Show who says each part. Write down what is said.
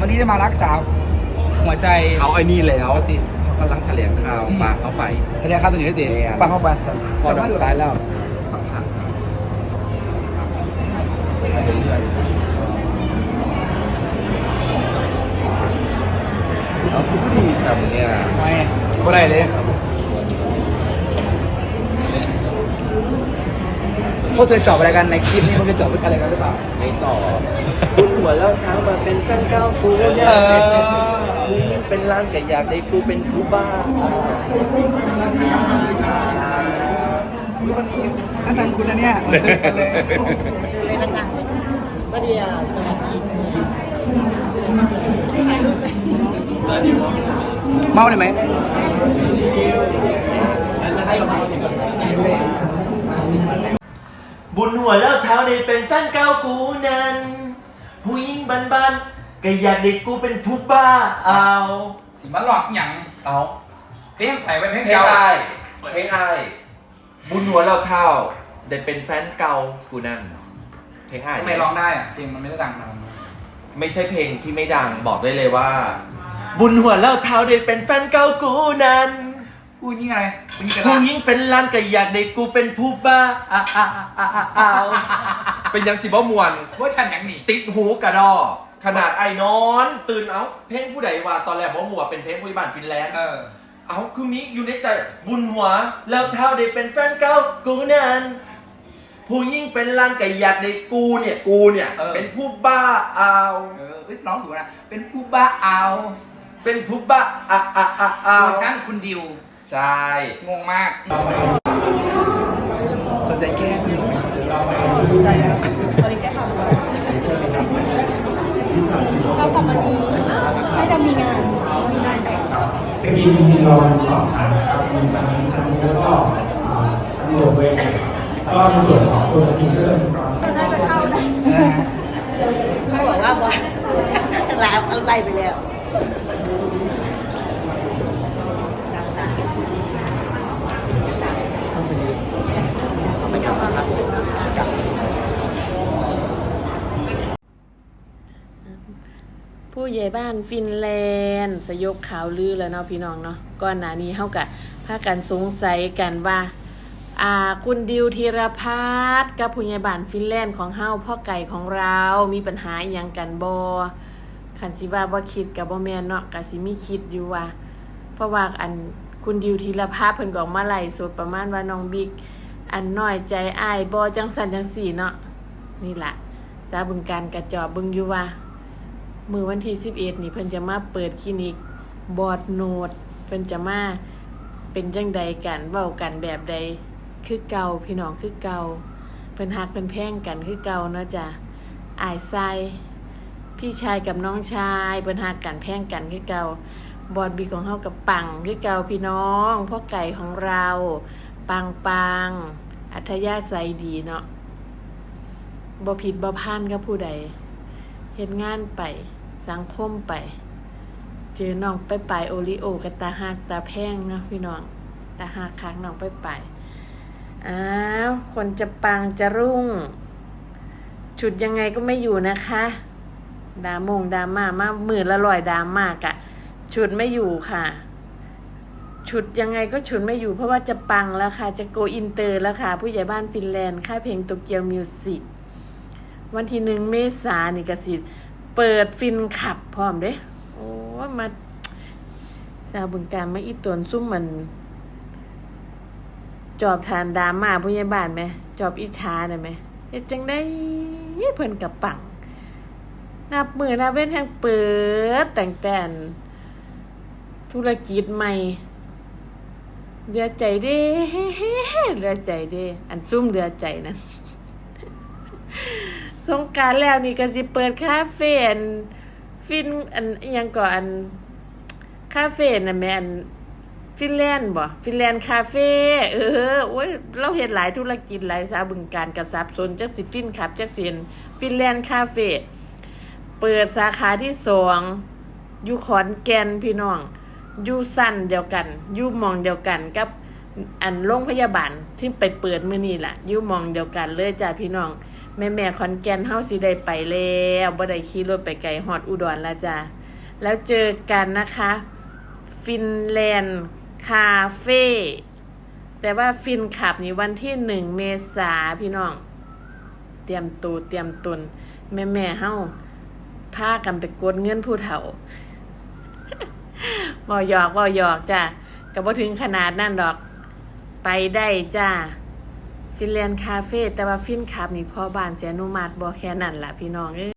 Speaker 1: วันนี้จะมารักษาหัวใจ
Speaker 2: เขาไอ้นี่แล้ว
Speaker 1: ปกติ
Speaker 2: เขากำลังแถลงข่าวปากเข้าไป
Speaker 1: คะแนนค่าตัวนี้ให้ดีปังเข้าไป
Speaker 2: พอดังซ้ายแล้วสัมผัสเอาทุกที่แบบเนี้ย
Speaker 1: ไม่ก็ได้เลย วกเธอจอบอะไรกันในคลิปนี้พวกเธอจอบอะไรกันหรือเปล่า
Speaker 2: ไม่จอบุญหัวแล้วเท้ามาเป็นขั้นเก้ากูเนี่ย
Speaker 1: เออ
Speaker 2: กูเป็นล้านแต่อยากได้กูเป็นผู้บ้า
Speaker 1: วันนี้อาจารย์คุณนะเนี่ยมาเจอกันเลย
Speaker 3: เชิญเลยนะคะมาเดียสวัสดี
Speaker 1: เมาได้ไหม
Speaker 2: บุญหัวแล้ว เท้าได้เป็นแฟนเก่ากูนั้น ผู้หญิงบันๆก็อยากได้กูเป็นผู้บ้าเอา
Speaker 1: สีมันหลอกหยัง
Speaker 2: เอา
Speaker 1: เพลงใส่ไปเพลง
Speaker 2: เพลง
Speaker 1: เก่า
Speaker 2: ไอ้เพลงไอ้บุญหัวเราเท่าได้เป็นแฟนเก่ากูนั่นเพลงไอ้
Speaker 1: ทำไมร้องได้อะเพลงมันไม่ได้ดังขนาดนั้น
Speaker 2: ไม่ใช่เพลงที่ไม่ดังบอกได้เลยว่า บุญหัวเราเท่าได้เป็นแฟนเก่ากูนั่น
Speaker 1: พูดยิ่งไงพูดยิ่งกระ
Speaker 2: ผู้
Speaker 1: ดาษ
Speaker 2: หญิงเป็นล้านก็อยากได้กูเป็นผู้บ้าอ้าอ้าอ้าอ้าอ้าว เป็นยังสิบ่มวน
Speaker 1: ว่าฉันหยังหนี
Speaker 2: ติดหูกระดอ ขนาดไอ้นอน ตื่นเอ้า เพลงผู้ใดว่าตอนแรกว่าหัวเป็นเพลงผู้บ้านฟินแลนด์
Speaker 1: เออ
Speaker 2: เอาคือมีอยู่ในใจบุญหัว แล้วเท่าได้เป็นแฟนเก่ากูนั่นผู้ยิ่งเป็นล้านก็อยากได้กูเนี่ยกูเนี่ย
Speaker 1: เออ
Speaker 2: เป็นผู้บ้าเอา
Speaker 1: เออเอ้ยร้องถูกนะ เป็นผู้บ้าเอา
Speaker 2: เป็นผู้บ้าอะอะอะเอา
Speaker 1: เวอร์ชันคุณดิว
Speaker 2: ใช่
Speaker 1: งงมาก สนใจแก้สนุกไหม สนใจนะ
Speaker 4: ตอนนี้แค่ทำเรากลับมาดีใช่เรามีงานมีงานแต่ง
Speaker 5: สกินจริงๆเราสองชั้นะครับมีชั้นชั้นนี้แล้วก็อ่าชั้นโลเวทก็ในส่วนของตัวสกินก็จะมีความ
Speaker 4: น่าจะเข้านะ
Speaker 1: เขา
Speaker 3: บอกว่าบอลลาอะไรไปแล้วน้ำตา
Speaker 6: ผู้ใหญ่บ้านฟินแลนด์ สยบข่าวลือแล้วเนาะพี่น้องเนาะก่อนหน้านี้เฮากะพากันสงสัยกันว่าอ่าคุณดิวธีรพัฒน์กับผู้ใหญ่บ้านฟินแลนด์ของเฮาพ่อไก่ของเรามีปัญหาอหยังกันบ่คันสิว่าบ่คิดกับบ่แม่นเนาะก็สิมีคิดอยู่ว่า เพราะว่าอันคุณดิวธีรพัฒน์เพิ่นก็มาไล่สดประมาณว่าน้องบิ๊กอันน้อยใจอ้ายบ่จังสันจังสี่เนาะนี่ล่ะสาบึงการกระจอบเบิ่งอยู่ว่า มือวันที่11นี่เพิ่นจะมาเปิดคลินิกบอดโนดเพิ่นจะมาเป็นจังใดกันเว้ากันแบบใดคือเก่าพี่น้องคือเก่าเพิ่นฮักเพิ่นแพงกันคือเก่าเนาะจ้ะอายทรายพี่ชายกับน้องชายเพิ่นฮักกันแพงกันคือเก่าบอดบีของเฮากับปังคือเก่าพี่น้องพ่อไก่ของเรา ปังปังอัธยาศัยดีเนาะบ่ผิดบ่พลาดกับผู้ใด เฮ็ดงานไป สังคมไป เจอน้องไปไปโอริโอกับตาหักตาแพงเนาะพี่น้องตาหักคักน้องไปไปอ้าวคนจะปังจะรุ่งชุดยังไงก็ไม่อยู่นะคะดามงดาม่ามาหมื่นละร้อยดามากะชุดไม่อยู่ค่ะชุดยังไงก็ชุดไม่อยู่เพราะว่าจะปังแล้วค่ะ จะโกอินเตอร์แล้วค่ะ ผู้ใหญ่บ้านฟินแลนด์ ค่ายเพลงโตเกียวมิวสิก วันที่หนึ่งเมษานี่กสิเปิดฟินขับพร้อมเด้โอ้มาสาวบึงการมาอีตวนซุ่มมัน จอบทานดาม่าผู้ใหญ่บ้านไหม จอบอิจฉาได้ไหมเฮ็ดจังได้เพิ่นกับปัง นับมือนับเว้นแห่งเปิดแต่งแต่นธุรกิจใหม่เดือใจเด้เดือใจเด้ อันซุ่มเดือใจนั้น สงการแล้วนี่ก็สิเปิดคาเฟ่อันฟินอันยังก่ออันคาเฟ่น่ะแม่อันฟินแลนด์บ่ฟินแลนด์คาเฟ่เออโอ้ยเราเฮ็ดหลายธุรกิจหลายสาบึงการกระสับสนจักสิฟินครับจักสินฟินแลนด์คาเฟ่เปิดสาขาที่สองอยู่ขอนแก่นพี่น้องอยู่สั้นเดียวกันอยู่มองเดียวกันกับอันโรงพยาบาลที่ไปเปิดมื้อนี้ล่ะอยู่มองเดียวกันเลยจ้าพี่น้อง แม่แม่ๆขอนแกนเฮาสิได้ไปแล้วบ่ได้ขี่รถไปไกลฮอดอุดรแล้วจ้ะแล้วเจอกันนะคะ ฟินแลนด์คาเฟ่แต่ว่าฟินขับนี่วันที่หนึ่งเมษาพี่น้อง เตรียมตูเตรียมตุน แม่แม่เฮาพากันไปกดเงินผู้เฒ่าบ่หยอกบ่หยอกจ้ะก็บ่ถึงขนาดนั่นดอก ไปได้จ้า ฟินแลนด์คาเฟ่แต่ว่าฟินคับนี่พ่อบ้านเสียอนุมัติบ่แค่นั้นล่ะพี่น้องเอ้ย